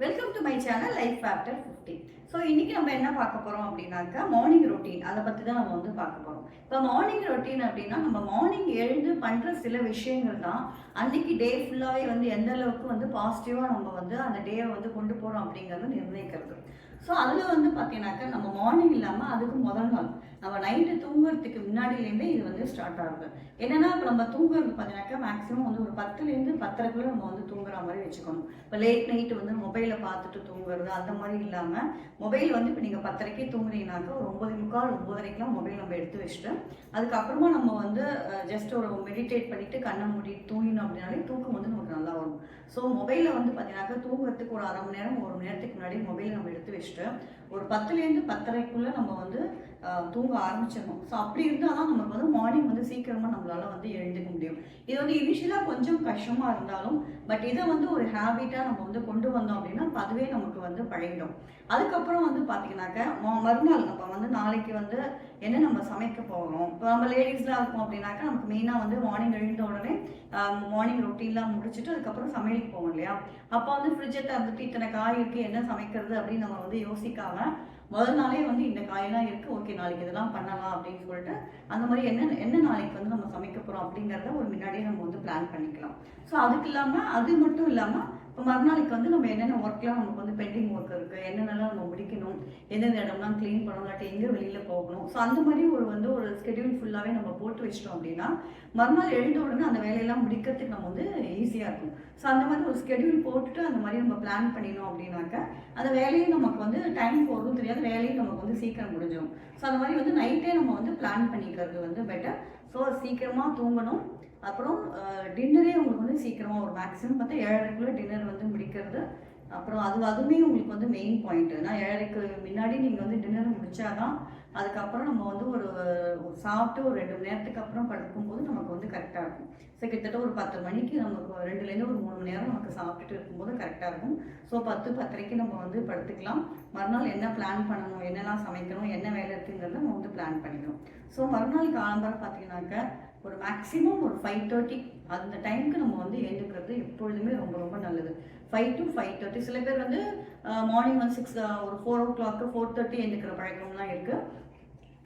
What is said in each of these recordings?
Welcome to my channel life after fifty so இன்றைக்கி நம்ம என்ன பார்க்க போகிறோம் அப்படின்னாக்கா மார்னிங் ரொட்டீன் அதை பற்றி தான் நம்ம வந்து பார்க்க போகிறோம் இப்போ மார்னிங் ரொட்டீன் அப்படின்னா நம்ம மார்னிங் எழுந்து பண்ணுற சில விஷயங்கள் தான் அன்னைக்கு டே ஃபுல்லாகவே வந்து எந்த அளவுக்கு வந்து பாசிட்டிவாக நம்ம வந்து அந்த டேவை வந்து கொண்டு போகிறோம் அப்படிங்கிறத நிர்ணயிக்கிறது. ஸோ அதில் வந்து பார்த்தீங்கன்னாக்கா நம்ம மார்னிங் இல்லாமல் அதுக்கு முதல் நாள் நம்ம நைட்டு தூங்குறதுக்கு முன்னாடியிலேருந்தே இது வந்து ஸ்டார்ட் ஆகுது. என்னன்னா இப்போ நம்ம தூங்குறது பார்த்தீங்கன்னாக்கா மேக்ஸிமம் வந்து ஒரு பத்துலேருந்து பத்தரைக்குள்ள நம்ம வந்து தூங்குற மாதிரி வச்சுக்கணும். இப்போ லேட் நைட்டு வந்து மொபைலை பார்த்துட்டு தூங்குறது அந்த மாதிரி இல்லாமல் மொபைல் வந்து இப்போ நீங்கள் பத்தரைக்கே தூங்குறீங்கனாக்கா ஒரு ஒம்பது முக்கால் ஒம்பதரைக்கெலாம் மொபைல் நம்ம எடுத்து வச்சுட்டு அதுக்கப்புறமா நம்ம வந்து ஜஸ்ட் ஒரு மெடிடேட் பண்ணிட்டு கண்ணை மூடி தூங்கினோம் அப்படின்னாலே தூக்கம் வந்து நமக்கு நல்லா வரும். ஸோ மொபைலை வந்து பார்த்தீங்கன்னாக்கா தூங்குறதுக்கு ஒரு அரை மணி நேரம் ஒரு மணி நேரத்துக்கு முன்னாடி மொபைல் நம்ம எடுத்து வச்சுட்டு ஒரு பத்துலேருந்து பத்தரைக்குள்ளே நம்ம வந்து தூங்க ஆரம்பிச்சிடணும். ஸோ அப்படி இருந்தால் தான் நமக்கு வந்து மார்னிங் வந்து சீக்கிரமாக நம்மளால் வந்து எழுந்துக்க முடியும். இது வந்து இனிஷியலாக கொஞ்சம் கஷ்டமாக இருந்தாலும் பட் இதை வந்து ஒரு ஹேபிட்டாக நம்ம வந்து கொண்டு வந்தோம் அப்படின்னா அதுவே நமக்கு வந்து பழகிடும். அதுக்கப்புறம் வந்து பார்த்தீங்கன்னாக்க மறுநாள் நம்ம வந்து நாளைக்கு வந்து என்ன நம்ம சமைக்க போகிறோம் இப்போ நம்ம லேடிஸ்லாம் இருக்கோம் அப்படின்னாக்கா நமக்கு மெயினாக வந்து மார்னிங் எழுந்த உடனே மார்னிங் ரொட்டீன்லாம் முடிச்சுட்டு அதுக்கப்புறம் சமையலுக்கு போவோம் இல்லையா? அப்போ வந்து ஃப்ரிட்ஜை திறந்துட்டு இத்தனை காய் இருக்குது என்ன சமைக்கிறது அப்படின்னு நம்ம வந்து யோசிக்காமல் முதல் நாளே வந்து இந்த காயெல்லாம் இருக்குது ஓகே நாளைக்கு இதெல்லாம் பண்ணலாம் அப்படின்னு சொல்லிட்டு அந்த மாதிரி என்ன என்ன நாளைக்கு வந்து நம்ம சமைக்க போகிறோம் அப்படிங்கிறத ஒரு முன்னாடியே நம்ம வந்து பிளான் பண்ணிக்கலாம். ஸோ அதுக்கு இல்லாமல் அது மட்டும் இல்லாமல் இப்போ மறுநாளைக்கு வந்து நம்ம என்னென்ன ஒர்க்லாம் நமக்கு வந்து பெண்டிங் ஒர்க் இருக்குது என்னென்னலாம் நம்ம முடிக்கணும் எந்தெந்த இடம்லாம் க்ளீன் பண்ணணும் இல்லாட்டி எங்கே வெளியில் போகணும். ஸோ அந்த மாதிரி ஒரு வந்து ஒரு ஸ்கெடியூல் ஃபுல்லாகவே நம்ம போட்டு வச்சிட்டோம் அப்படின்னா மறுநாள் எழுந்த உடனே அந்த வேலையெல்லாம் முடிக்கிறதுக்கு நம்ம வந்து ஈஸியாக இருக்கும். ஸோ அந்த மாதிரி ஒரு ஸ்கெடியூல் போட்டுட்டு அந்த மாதிரி நம்ம பிளான் பண்ணினோம் அப்படின்னாக்க அந்த வேலையும் நமக்கு வந்து டைம் போகிறதும் தெரியாது வேலையும் நமக்கு வந்து சீக்கிரம் முடிஞ்சிடும் ஸோ அந்த மாதிரி வந்து நைட்டே நம்ம வந்து பிளான் பண்ணிக்கிறது வந்து பெட்டர் ஸோ சீக்கிரமாக தூங்கணும். அப்புறம் டின்னரே உங்களுக்கு வந்து சீக்கிரமாக ஒரு மேக்ஸிமம் பார்த்தா ஏழரைக்குள்ளே டின்னர் வந்து முடிக்கிறது. அப்புறம் அது அதுவுமே உங்களுக்கு வந்து மெயின் பாயிண்ட்டு நான் ஏழரைக்கு முன்னாடி நீங்கள் வந்து டின்னர் முடித்தாதான் அதுக்கப்புறம் நம்ம வந்து ஒரு ஒரு சாப்பிட்டு ஒரு ரெண்டு மணி நேரத்துக்கு அப்புறம் படுக்கும்போது நமக்கு வந்து கரெக்டாக இருக்கும். ஸோ கிட்டத்தட்ட ஒரு பத்து மணிக்கு நமக்கு ரெண்டுலேருந்து ஒரு மூணு மணி நேரம் நமக்கு சாப்பிட்டுட்டு இருக்கும்போது கரெக்டாக இருக்கும். ஸோ பத்து பத்தரைக்கு நம்ம வந்து படுத்துக்கலாம். மறுநாள் என்ன பிளான் பண்ணணும் என்னெல்லாம் சமைக்கணும் என்ன வேலை இருக்குங்கிறத நம்ம வந்து பிளான் பண்ணிக்கணும். ஸோ மறுநாள் காலம்பரம் பார்த்தீங்கன்னாக்க ஒரு மேக்ஸிமம் ஒரு ஃபைவ் தேர்ட்டி அந்த டைமுக்கு நம்ம வந்து எழுந்துக்கிறது எப்பொழுதுமே ரொம்ப ரொம்ப நல்லது. ஃபைவ் டு ஃபைவ் தேர்ட்டி சில பேர் வந்து மார்னிங் வந்து சிக்ஸ் ஒரு four o'clock four thirty எழுந்துக்கிற பழக்கம்லாம் இருக்குது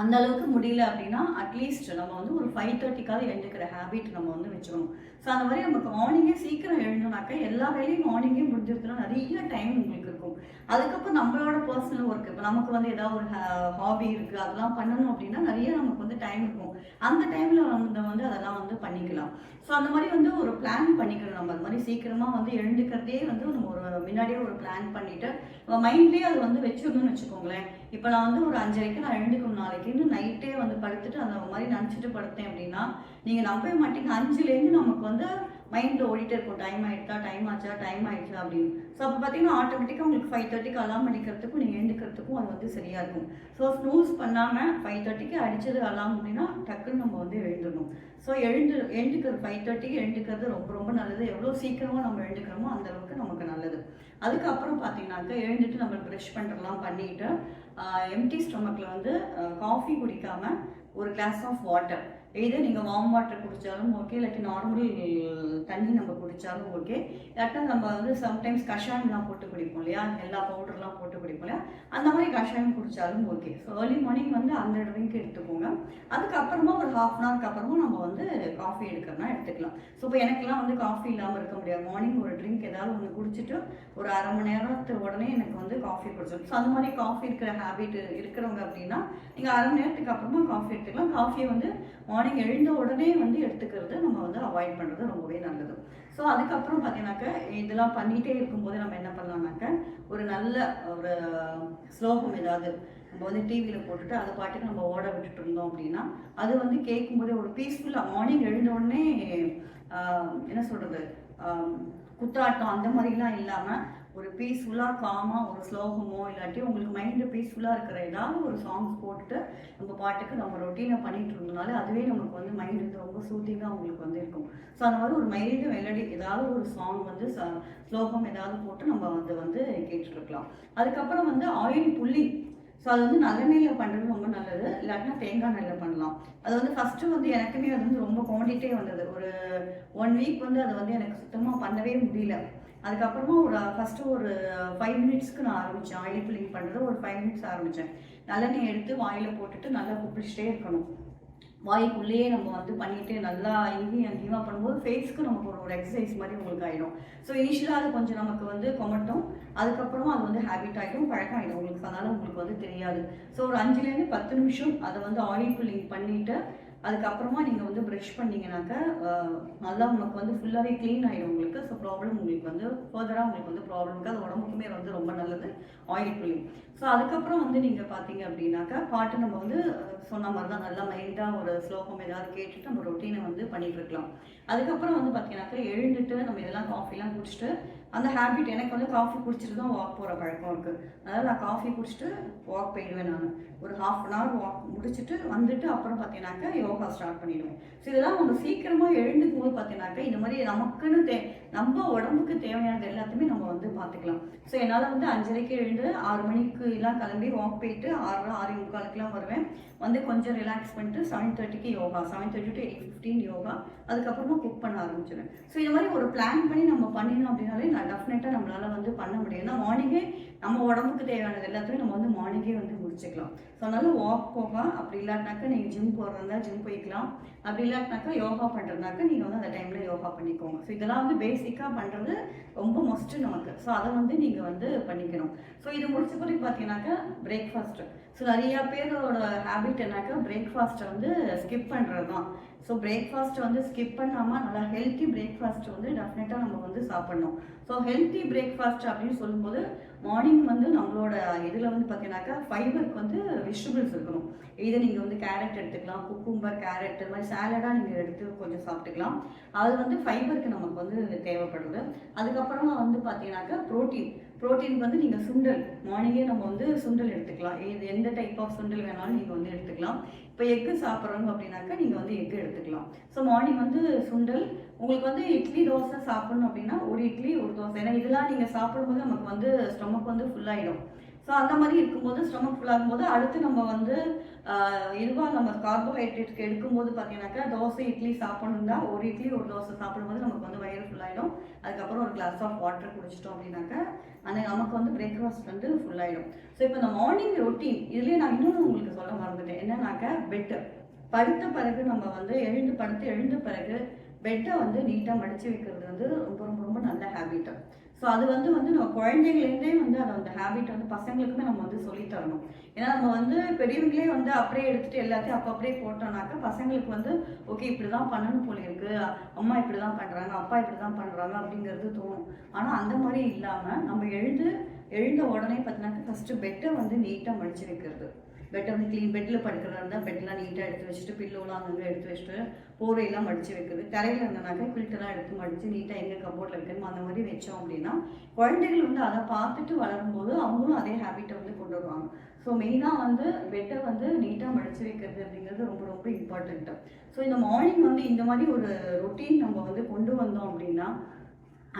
அந்த அளவுக்கு முடியல அப்படின்னா அட்லீஸ்ட் நம்ம வந்து ஒரு ஃபைவ் தேர்ட்டிக்காவது எழுந்துக்கிற ஹேபிட் நம்ம வந்து வச்சுக்கணும். ஸோ அந்த மாதிரி நமக்கு மார்னிங்கே சீக்கிரம் எழுந்தோம்னாக்கா எல்லா வேலையும் மார்னிங்கே முடிஞ்சிருச்சுன்னா நிறைய டைம் உங்களுக்கு இருக்கும். அதுக்கப்புறம் நம்மளோட பர்சனல் ஒர்க் இப்போ நமக்கு வந்து ஏதாவது ஒரு ஹாபி இருக்குது அதெல்லாம் பண்ணணும் அப்படின்னா நிறைய நமக்கு வந்து டைம் இருக்கும். அந்த டைமில் நம்ம வந்து அதெல்லாம் வந்து பண்ணிக்கலாம். ஸோ அந்த மாதிரி வந்து ஒரு பிளான் பண்ணிக்கணும் நம்ம. அந்த மாதிரி சீக்கிரமாக வந்து எழுந்துக்கிறதே வந்து நம்ம ஒரு முன்னாடியே ஒரு பிளான் பண்ணிவிட்டு மைண்ட்லேயே அது வந்து வச்சிடணும்னு வச்சுக்கோங்களேன். இப்போ நான் வந்து ஒரு அஞ்சரைக்கு நான் எழுந்துக்கணும் நாளைக்குன்னு நைட்டே வந்து படுத்துட்டு அந்த மாதிரி நினச்சிட்டு படுத்தேன் அப்படின்னா நீங்கள் நம்பவே மாட்டீங்க. அஞ்சுலேருந்து நமக்கு வந்து மைண்டில் ஓடிட்டே இருக்கும். டைம் ஆகிடுச்சா டைம் ஆச்சா? டைம் ஆகிடுச்சா அப்படின்னு. ஸோ அப்போ பார்த்தீங்கன்னா ஆட்டோமேட்டிக்காக உங்களுக்கு ஃபைவ் தேர்ட்டிக்கு அலாம் அடிக்கிறதுக்கும் நீங்கள் எழுந்துக்கிறதுக்கும் அது வந்து சரியாக இருக்கும். ஸோ ஸ்னூஸ் பண்ணாமல் ஃபைவ் தேர்ட்டிக்கு அடித்தது அலாம் அப்படின்னா டக்குன்னு நம்ம வந்து எழுந்துடணும். ஸோ எழுந்து எழுந்துக்கிறது ஃபைவ் தேர்ட்டிக்கு எழுந்துக்கிறது ரொம்ப ரொம்ப நல்லது. எவ்வளோ சீக்கிரமாக நம்ம எழுந்துக்கிறோமோ அந்த அளவுக்கு நமக்கு நல்லது. அதுக்கப்புறம் பார்த்தீங்கன்னாக்கா எழுந்துட்டு நம்ம ப்ரஷ் பண்ணுறலாம் பண்ணிட்டு எம்டி ஸ்டொமக்கில் வந்து காஃபி குடிக்காமல் ஒரு கிளாஸ் ஆஃப் வாட்டர் இது நீங்கள் வார்ம் வாட்டர் குடித்தாலும் ஓகே இல்லாட்டி நார்மல் தண்ணி நம்ம குடித்தாலும் ஓகே இல்லாட்டா நம்ம வந்து சம்டைம்ஸ் கஷாயம்லாம் போட்டு குடிப்போம் இல்லையா? எல்லா பவுடர்லாம் போட்டு குடிப்போம் இல்லையா? அந்த மாதிரி கஷாயம் குடித்தாலும் ஓகே ஸோ ஏர்லி மார்னிங் வந்து அந்த ட்ரிங்க் எடுத்துக்கோங்க. அதுக்கப்புறமா ஒரு ஹாஃப் அன் ஹவருக்கு அப்புறமா நம்ம வந்து காஃபி எடுக்கிறனா எடுத்துக்கலாம். ஸோ இப்போ எனக்குலாம் வந்து காஃபி இல்லாமல் இருக்க முடியாது. மார்னிங் ஒரு ட்ரிங்க் ஏதாவது ஒன்று குடிச்சிட்டு ஒரு அரை மணி நேரத்து உடனே எனக்கு வந்து காஃபி குடிச்சிடும். ஸோ அந்த மாதிரி காஃபி இருக்கிற ஹேபிட் இருக்கிறவங்க அப்படின்னா நீங்கள் அரை மணி நேரத்துக்கு அப்புறமா காஃபி எடுத்துக்கலாம். காஃபியை வந்து மார்னிங் மார்னிங் எழுந்த உடனே வந்து எடுத்துக்கிறது நம்ம வந்து அவாய்ட் பண்ணுறது ரொம்பவே நல்லது. ஸோ அதுக்கப்புறம் பார்த்தீங்கன்னாக்கா இதெல்லாம் பண்ணிகிட்டே இருக்கும்போது நம்ம என்ன பண்ணலாம்னாக்கா ஒரு நல்ல ஒரு ஸ்லோகம் ஏதாவது நம்ம வந்து டிவியில் போட்டுட்டு அதை பாட்டுக்கு நம்ம ஓட விட்டுட்டு இருந்தோம் அப்படின்னா அது வந்து கேட்கும்போதே ஒரு பீஸ்ஃபுல்லாக மார்னிங் எழுந்த உடனே என்ன சொல்கிறது குத்தாட்டம் அந்த மாதிரிலாம் இல்லாமல் ஒரு பீஸ்ஃபுல்லாக காமாக ஒரு ஸ்லோகமோ இல்லாட்டி உங்களுக்கு மைண்டு பீஸ்ஃபுல்லாக இருக்கிற ஏதாவது ஒரு சாங்ஸ் போட்டுட்டு நம்ம பாட்டுக்கு நம்ம ரொட்டீனை பண்ணிட்டு இருந்தனால அதுவே நமக்கு வந்து மைண்ட் வந்து ரொம்ப சூத்திங்காக உங்களுக்கு வந்து இருக்கும். ஸோ அந்த மாதிரி ஒரு மைல்டு மெலடி ஏதாவது ஒரு சாங் வந்து ச- ஸ்லோகம் ஏதாவது போட்டு நம்ம வந்து வந்து கேட்டுட்டு அதுக்கப்புறம் வந்து ஆயில் புள்ளி. ஸோ அது வந்து நல்லெண்ணெயில் பண்ணுறது ரொம்ப நல்லது. இல்லாட்டினா தேங்காய் எண்ணெயில் பண்ணலாம். அது வந்து ஃபஸ்ட்டு வந்து எனக்குமே அது வந்து ரொம்ப குவாண்டிட்டே வந்தது. ஒரு ஒன் வீக் வந்து அது வந்து எனக்கு சுத்தமாக பண்ணவே முடியல. அதுக்கப்புறமா ஒரு ஃபஸ்ட்டு ஒரு ஃபைவ் மினிட்ஸ்க்கு நான் ஆரம்பித்தேன் ஆயில் ஃபில்லிங் பண்ணுறது ஒரு ஃபைவ் மினிட்ஸ் ஆரம்பித்தேன் நல்லெண்ணெய் எடுத்து வாயில் போட்டுட்டு நல்லா குப்பிச்சிட்டே இருக்கணும். வாய்க்குள்ளேயே நம்ம வந்து பண்ணிட்டு நல்லா இங்கேயும் அங்கேயுமா பண்ணும்போது ஃபேஸ்க்கு நமக்கு ஒரு ஒரு எக்ஸசைஸ் மாதிரி உங்களுக்கு ஆகிடும் ஸோ இனிஷியலாக அது கொஞ்சம் நமக்கு வந்து கொமட்டும். அதுக்கப்புறம் அது வந்து ஹேபிட் ஆகிடும் பழக்கம் ஆகிடும் உங்களுக்கு அதனால உங்களுக்கு வந்து தெரியாது. ஸோ ஒரு அஞ்சுலேருந்து பத்து நிமிஷம் அதை வந்து ஆயில் ஃபில்லிங் பண்ணிவிட்டு அதுக்கப்புறமா நீங்கள் வந்து ப்ரஷ் பண்ணீங்கன்னாக்கா நல்லா உங்களுக்கு வந்து ஃபுல்லாகவே க்ளீன் ஆகிடும் உங்களுக்கு. ஸோ ப்ராப்ளம் உங்களுக்கு வந்து ஃபர்தராக உங்களுக்கு வந்து ப்ராப்ளம் அது உடம்புக்குமே வந்து ரொம்ப நல்லது. ஆயில் ஃபில்லிங் ஸோ அதுக்கப்புறம் வந்து நீங்கள் பார்த்தீங்க அப்படின்னாக்கா பாட்டு நம்ம வந்து சொன்ன மாதிரி தான் நல்லா மைண்டாக ஒரு ஸ்லோகம் ஏதாவது கேட்டுட்டு நம்ம ரொட்டீனை வந்து பண்ணிகிட்ருக்கலாம் இருக்கலாம். அதுக்கப்புறம் வந்து பார்த்தீங்கன்னாக்கா எழுந்துட்டு நம்ம இதெல்லாம் காஃபிலாம் குடிச்சிட்டு அந்த ஹேபிட் எனக்கு வந்து காஃபி குடிச்சிட்டு தான் வாக் போகிற பழக்கம் இருக்குது அதனால் நான் காஃபி குடிச்சிட்டு வாக் போயிடுவேன் நான். ஒரு ஹாஃப் அன் ஹவர் வாக் முடிச்சுட்டு வந்துட்டு அப்புறம் பார்த்தீங்கன்னாக்கா யோகா ஸ்டார்ட் பண்ணிடுவேன். ஸோ இதெல்லாம் நம்ம சீக்கிரமாக எழுந்துக்கும் போது பார்த்தீங்கன்னாக்கா இந்த மாதிரி நமக்குன்னு தே நம்ம உடம்புக்கு தேவையானது எல்லாத்தையுமே நம்ம வந்து பார்த்துக்கலாம் ஸோ என்னால் வந்து அஞ்சரைக்கு எழுந்து ஆறு மணிக்கு எல்லாம் கிளம்பி வாக் போயிட்டு ஆறு ஆறு முக்காலுக்குலாம் வருவேன். வந்து கொஞ்சம் ரிலாக்ஸ் பண்ணிட்டு செவன் தேர்ட்டிக்கு yoga seven thirty to eight fifteen yoga அதுக்கப்புறமா குக் பண்ண ஆரம்பிச்சிடுவேன் ஸோ இந்த மாதிரி ஒரு பிளான் பண்ணி நம்ம பண்ணினோம் அப்படின்னாலே டெஃபினட்டாக நம்மளால் வந்து பண்ண முடியும். ஏன்னா மார்னிங்கே நம்ம உடம்புக்கு தேவையானது எல்லாத்தையும் நம்ம வந்து மார்னிங்கே வந்து முடிச்சுக்கலாம். ஸோ அதனால் வாக் போகலாம். அப்படி இல்லாட்டினாக்கா நீங்கள் ஜிம் போகிறதா ஜிம் போய்க்கலாம். அப்படி இல்லாட்டினாக்கா யோகா பண்ணுறதுனாக்கா நீங்கள் வந்து அந்த டைமில் யோகா பண்ணிக்கோங்க. ஸோ இதெல்லாம் வந்து பேசிக்காக பண்ணுறது ரொம்ப மஸ்ட்டு நமக்கு. ஸோ அதை வந்து நீங்கள் வந்து பண்ணிக்கணும். ஸோ இது முடிச்ச பிறகு பார்த்தீங்கன்னாக்கா பிரேக்ஃபாஸ்ட்டு ஸோ நிறையா பேரோட ஹேபிட் என்னாக்கா பிரேக்ஃபாஸ்ட்டை வந்து ஸ்கிப் பண்ணுறது தான் ஸோ பிரேக்ஃபாஸ்ட்டை வந்து ஸ்கிப் பண்ணாமல் நல்லா ஹெல்த்தி பிரேக்ஃபாஸ்ட் வந்து டெஃபினட்டாக நம்ம வந்து சாப்பிட்ணும். ஸோ ஹெல்த்தி பிரேக்ஃபாஸ்ட் அப்படின்னு சொல்லும்போது மார்னிங் வந்து நம்மளோட இதில் வந்து பார்த்தீங்கன்னாக்கா ஃபைபருக்கு வந்து வெஜிடபிள்ஸ் இருக்கணும். இதை நீங்கள் வந்து கேரட் எடுத்துக்கலாம் குக்கும்பர் கேரட் இது மாதிரி சேலடாக நீங்கள் எடுத்து கொஞ்சம் சாப்பிட்டுக்கலாம். அது வந்து ஃபைபருக்கு நமக்கு வந்து தேவைப்படுது. அதுக்கப்புறமா வந்து பார்த்தீங்கன்னாக்கா ப்ரோட்டீன் ப்ரோட்டீனுக்கு வந்து நீங்கள் சுண்டல். மார்னிங்கே நம்ம வந்து சுண்டல் எடுத்துக்கலாம். இது எந்த டைப் ஆஃப் சுண்டல் வேணாலும் நீங்கள் வந்து எடுத்துக்கலாம். இப்போ எக்கு சாப்பிட்றவங்க அப்படின்னாக்கா நீங்கள் வந்து எக்கு எடுத்துக்கலாம். ஸோ மார்னிங் வந்து சுண்டல் உங்களுக்கு வந்து இட்லி தோசை சாப்பிடணும் அப்படின்னா ஒரு இட்லி ஒரு தோசை. ஏன்னா இதெல்லாம் நீங்கள் சாப்பிடும்போது நமக்கு வந்து ஸ்டொமக் வந்து ஃபுல்லாகிடும் ஸோ அந்த மாதிரி இருக்கும்போது ஸ்டொமக் ஃபுல்லாகும் போது அடுத்து நம்ம வந்து இதுவாக நம்ம கார்போஹைட்ரேட்க்கு எடுக்கும்போது பார்த்தீங்கன்னாக்கா தோசை இட்லி சாப்பிடணும் தான் ஒரு இட்லி ஒரு தோசை சாப்பிடும்போது நமக்கு வந்து வயிறு ஃபுல்லாகிடும் அதுக்கப்புறம் ஒரு கிளாஸ் ஆஃப் வாட்டர் குடிச்சிட்டோம் அப்படின்னாக்கா அந்த நமக்கு வந்து பிரேக்ஃபாஸ்ட் வந்து ஃபுல்லாகிடும் ஸோ இப்போ இந்த மார்னிங் ரொட்டீன் இதுலேயே நான் இன்னொன்று உங்களுக்கு சொல்ல மறந்து பெட்டு படுத்த பிறகு நம்ம வந்து எழுந்து படுத்து எழுந்த பிறகு பெட்டை வந்து நீட்டாக மடித்து வைக்கிறது வந்து ரொம்ப ரொம்ப ரொம்ப நல்ல ஹேபிட்டு ஸோ அது வந்து வந்து நம்ம குழந்தைங்களே வந்து அதை அந்த ஹேபிட் வந்து பசங்களுக்குமே நம்ம வந்து சொல்லித் தரணும். ஏன்னா நம்ம வந்து பெரியவங்களே வந்து அப்படியே எடுத்துட்டு எல்லாத்தையும் அப்போ அப்படியே போட்டோம்னாக்கா பசங்களுக்கு வந்து ஓகே இப்படி தான் பண்ணணும் போல இருக்கு அம்மா இப்படி தான் பண்ணுறாங்க அப்பா இப்படி தான் பண்ணுறாங்க அப்படிங்கிறது தோணும். ஆனால் அந்த மாதிரி இல்லாமல் நம்ம எழுந்து எழுந்த உடனே பார்த்தீங்கன்னா ஃபஸ்ட்டு பெட்டை வந்து நீட்டாக மடித்து வைக்கிறது. பெட்டை வந்து க்ளீன் பெட்டில் படுக்கிறதா இருந்தால் பெட்லாம் நீட்டாக எடுத்து வச்சுட்டு பில்லோலாம் அங்கங்கே எடுத்து வச்சுட்டு போர்வையெல்லாம் மடித்து வைக்கிறது தரையில் இருந்தனாக்கா குளிட்டெல்லாம் எடுத்து மடித்து நீட்டாக எங்கே கபோர்டில் வைக்கணுமோ அந்த மாதிரி வச்சோம் அப்படின்னா குழந்தைகள் வந்து அதை பார்த்துட்டு வளரும்போது அவங்களும் அதே ஹேபிட்டை வந்து கொண்டு வருவாங்க. ஸோ மெயினாக வந்து பெட்டை வந்து நீட்டாக மடித்து வைக்கிறது அப்படிங்கிறது ரொம்ப ரொம்ப இம்பார்ட்டண்ட்டு ஸோ இந்த மார்னிங் வந்து இந்த மாதிரி ஒரு ரொட்டீன் நம்ம வந்து கொண்டு வந்தோம் அப்படின்னா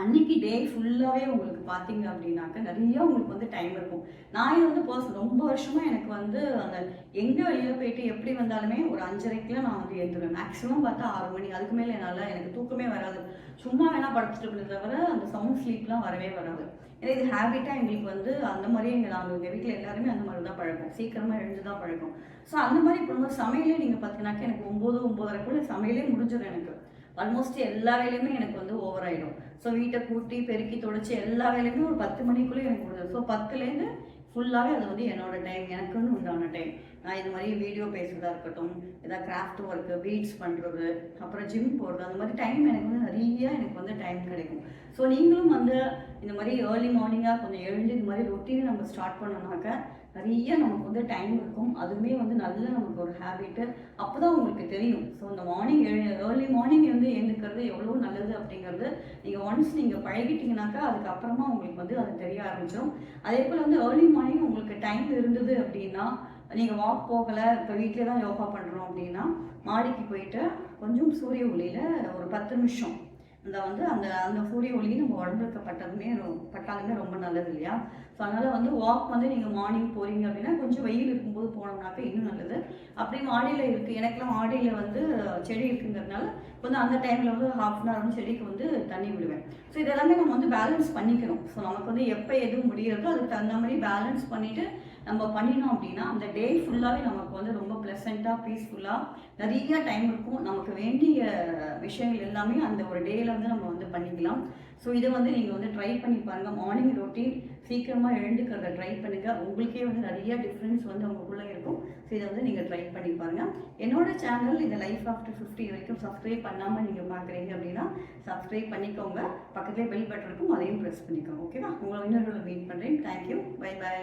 அன்னைக்கு டே ஃபுல்லாகவே உங்களுக்கு பார்த்தீங்க அப்படின்னாக்க நிறைய உங்களுக்கு வந்து டைம் இருக்கும். நான் வந்து பர்சன் ரொம்ப வருஷமாக எனக்கு வந்து அந்த எங்கே வெளியில் போயிட்டு எப்படி வந்தாலுமே ஒரு அஞ்சரைக்கெலாம் நான் வந்து எழுந்துருவேன் மேக்ஸிமம் பார்த்தா ஆறு மணி. அதுக்கு மேலே என்னால் எனக்கு தூக்கமே வராது. சும்மா வேணால் படுத்துட்டு தவிர அந்த சவுண்ட் ஸ்லீப்லாம் வரவே வராது. ஏன்னா இது ஹேபிட்டாக எங்களுக்கு வந்து அந்த மாதிரி எங்கள் நாங்கள் எங்கள் வீட்டில் எல்லாருமே அந்த மாதிரி தான் பழக்கம். சீக்கிரமாக எழுந்து தான் பழக்கம். ஸோ அந்த மாதிரி இப்போ சமையலே நீங்கள் பார்த்தீங்கன்னாக்க எனக்கு ஒம்பது ஒம்பதரைக்குள்ள சமையலே முடிஞ்சிடும் எனக்கு. ஆல்மோஸ்ட் எல்லா வேலையுமே எனக்கு வந்து ஓவர் ஆகிடும் ஸோ வீட்டை கூட்டி பெருக்கி தொடச்சி எல்லா வேலையுமே ஒரு பத்து மணிக்குள்ளே எனக்கு முடிஞ்சது ஸோ பத்துலேருந்து ஃபுல்லாகவே அது வந்து என்னோட டைம் எனக்குன்னு உண்டான டைம் நான் இது மாதிரி வீடியோ பேசுறதா இருக்கட்டும் ஏதாவது கிராஃப்ட் ஒர்க்கு பீட்ஸ் பண்ணுறது அப்புறம் ஜிம் போகிறது அந்த மாதிரி டைம் எனக்கு வந்து நிறையா எனக்கு வந்து டைம் கிடைக்கும். ஸோ நீங்களும் வந்து இந்த மாதிரி ஏர்லி மார்னிங்காக கொஞ்சம் எழுந்து இந்த மாதிரி ரொட்டீன் நம்ம ஸ்டார்ட் பண்ணோம்னாக்க நிறைய நமக்கு வந்து டைம் இருக்கும். அதுவுமே வந்து நல்ல நமக்கு ஒரு ஹேபிட்டு அப்போ தான் உங்களுக்கு தெரியும். ஸோ இந்த மார்னிங் எழு ஏர்லி மார்னிங் வந்து எழுந்துக்கிறது எவ்வளோ நல்லது அப்படிங்கிறது. நீங்கள் ஒன்ஸ் நீங்கள் பழகிட்டீங்கனாக்கா அதுக்கப்புறமா உங்களுக்கு வந்து அது தெரிய ஆரம்பிச்சிடும் அதே போல் வந்து ஏர்லி மார்னிங் உங்களுக்கு டைம் இருந்தது அப்படின்னா நீங்கள் வாக் போகலை இப்போ வீட்டிலே தான் யோகா பண்ணுறோம் அப்படின்னா மாடிக்கு போயிட்டு கொஞ்சம் சூரிய ஒளியில் ஒரு பத்து நிமிஷம். இந்த வந்து அந்த அந்த சூரிய ஒளி நம்ம உடம்புக்கு பட்டதுமே பட்டாலுமே ரொம்ப நல்லது இல்லையா? ஸோ அதனால் வந்து வாக் வந்து நீங்கள் மார்னிங் போகிறீங்க அப்படின்னா கொஞ்சம் வெயில் இருக்கும்போது போனோம்னாக்கா இன்னும் நல்லது. அப்படி மாடியில் இருக்குது எனக்கெல்லாம் மாடியில் வந்து செடி இருக்குங்கிறதுனால வந்து அந்த டைமில் வந்து ஹாஃப் அன் ஹவர் வந்து செடிக்கு வந்து தண்ணி விடுவேன். ஸோ இதெல்லாமே நம்ம வந்து பேலன்ஸ் பண்ணிக்கணும். ஸோ நமக்கு வந்து எப்போ எது முடியறதோ அதுக்கு தகுந்த மாதிரி பேலன்ஸ் பண்ணிவிட்டு நம்ம பண்ணினோம் அப்படின்னா அந்த டே ஃபுல்லாகவே நமக்கு வந்து ரொம்ப ப்ளசண்ட்டாக பீஸ்ஃபுல்லாக நிறைய டைம் இருக்கும். நமக்கு வேண்டிய விஷயங்கள் எல்லாமே அந்த ஒரு டேயில் வந்து நம்ம வந்து பண்ணிக்கலாம். ஸோ இதை வந்து நீங்கள் வந்து ட்ரை பண்ணி பாருங்கள் மார்னிங் ரொட்டீன் சீக்கிரமாக எழுந்துக்கிறத ட்ரை பண்ணுங்கள் உங்களுக்கே வந்து நிறைய டிஃப்ரென்ஸ் வந்து உங்களுக்குள்ளே இருக்கும். ஸோ இதை வந்து நீங்கள் ட்ரை பண்ணி பாருங்கள் என்னோட சேனல் இந்த லைஃப் ஆஃப்டர் ஃபிஃப்டி வரைக்கும் சப்ஸ்கிரைப் பண்ணாமல் நீங்கள் பார்க்குறீங்க அப்படின்னா சப்ஸ்கிரைப் பண்ணிக்கோங்க. பக்கத்துலேயே பெல் பட்டன் இருக்கும். அதையும் ப்ரெஸ் பண்ணிக்கோங்க. ஓகேவா உங்களை இன்னொரு மீட் பண்ணுறேன் தேங்க்யூ பை பை